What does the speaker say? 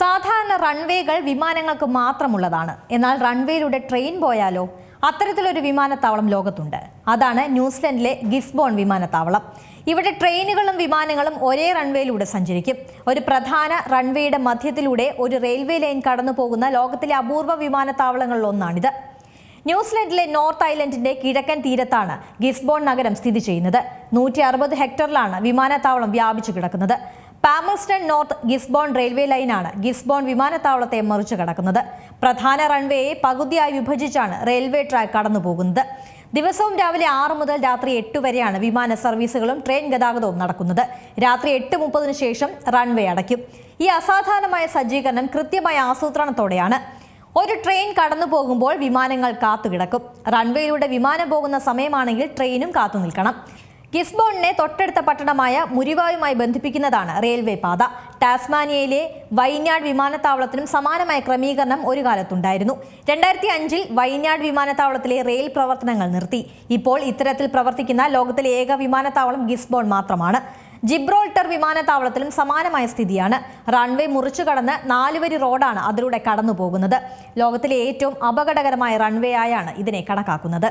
സാധാരണ റൺവേകൾ വിമാനങ്ങൾക്ക് മാത്രമുള്ളതാണ്. എന്നാൽ റൺവേയിലൂടെ ട്രെയിൻ പോയാലോ അത്തരത്തിലൊരു വിമാനത്താവളം ലോകത്തുണ്ട്. അതാണ് ന്യൂസിലൻഡിലെ ഗിസ്ബോൺ വിമാനത്താവളം. ഇവിടെ ട്രെയിനുകളും വിമാനങ്ങളും ഒരേ റൺവേയിലൂടെ സഞ്ചരിക്കും. ഒരു പ്രധാന റൺവേയുടെ മധ്യത്തിലൂടെ ഒരു റെയിൽവേ ലൈൻ കടന്നു പോകുന്ന ലോകത്തിലെ അപൂർവ വിമാനത്താവളങ്ങളിലൊന്നാണിത്. ന്യൂസിലൻഡിലെ നോർത്ത് ഐലൻഡിന്റെ കിഴക്കൻ തീരത്താണ് ഗിസ്ബോൺ നഗരം സ്ഥിതി ചെയ്യുന്നത്. നൂറ്റി അറുപത് ഹെക്ടറിലാണ് വിമാനത്താവളം വ്യാപിച്ചു കിടക്കുന്നത്. പാമൽസ്റ്റൺ നോർത്ത് ഗിസ്ബോൺ റെയിൽവേ ലൈനാണ് ഗിസ്ബോൺ വിമാനത്താവളത്തെ മറിച്ചു കടക്കുന്നത്. പ്രധാന റൺവേയെ പകുതിയായി വിഭജിച്ചാണ് റെയിൽവേ ട്രാക്ക് കടന്നുപോകുന്നത്. ദിവസവും രാവിലെ ആറ് മുതൽ രാത്രി എട്ട് വരെയാണ് വിമാന സർവീസുകളും ട്രെയിൻ ഗതാഗതവും നടക്കുന്നത്. രാത്രി എട്ട് മുപ്പതിനു ശേഷം റൺവേ അടയ്ക്കും. ഈ അസാധാരണമായ സജ്ജീകരണം കൃത്യമായ ആസൂത്രണത്തോടെയാണ്. ഒരു ട്രെയിൻ കടന്നു പോകുമ്പോൾ വിമാനങ്ങൾ കാത്തുകിടക്കും. റൺവേയിലൂടെ വിമാനം പോകുന്ന സമയമാണെങ്കിൽ ട്രെയിനും കാത്തു നിൽക്കണം. ഗിസ്ബോണിനെ തൊട്ടടുത്ത പട്ടണമായ മുരിവായുമായി ബന്ധിപ്പിക്കുന്നതാണ് റെയിൽവേ പാത. ടാസ്മാനിയയിലെ വൈനാട് വിമാനത്താവളത്തിനും സമാനമായ ക്രമീകരണം ഒരു കാലത്തുണ്ടായിരുന്നു. രണ്ടായിരത്തി അഞ്ചിൽ വൈനാട് വിമാനത്താവളത്തിലെ റെയിൽ പ്രവർത്തനങ്ങൾ നിർത്തി. ഇപ്പോൾ ഇത്തരത്തിൽ പ്രവർത്തിക്കുന്ന ലോകത്തിലെ ഏക വിമാനത്താവളം ഗിസ്ബോൺ മാത്രമാണ്. ജിബ്രോൾട്ടർ വിമാനത്താവളത്തിലും സമാനമായ സ്ഥിതിയാണ്. റൺവേ മുറിച്ചു കടന്ന് നാലുവരി റോഡാണ് അതിലൂടെ കടന്നു പോകുന്നത് ലോകത്തിലെ ഏറ്റവും അപകടകരമായ റൺവേ ആയാണ് ഇതിനെ കണക്കാക്കുന്നത്.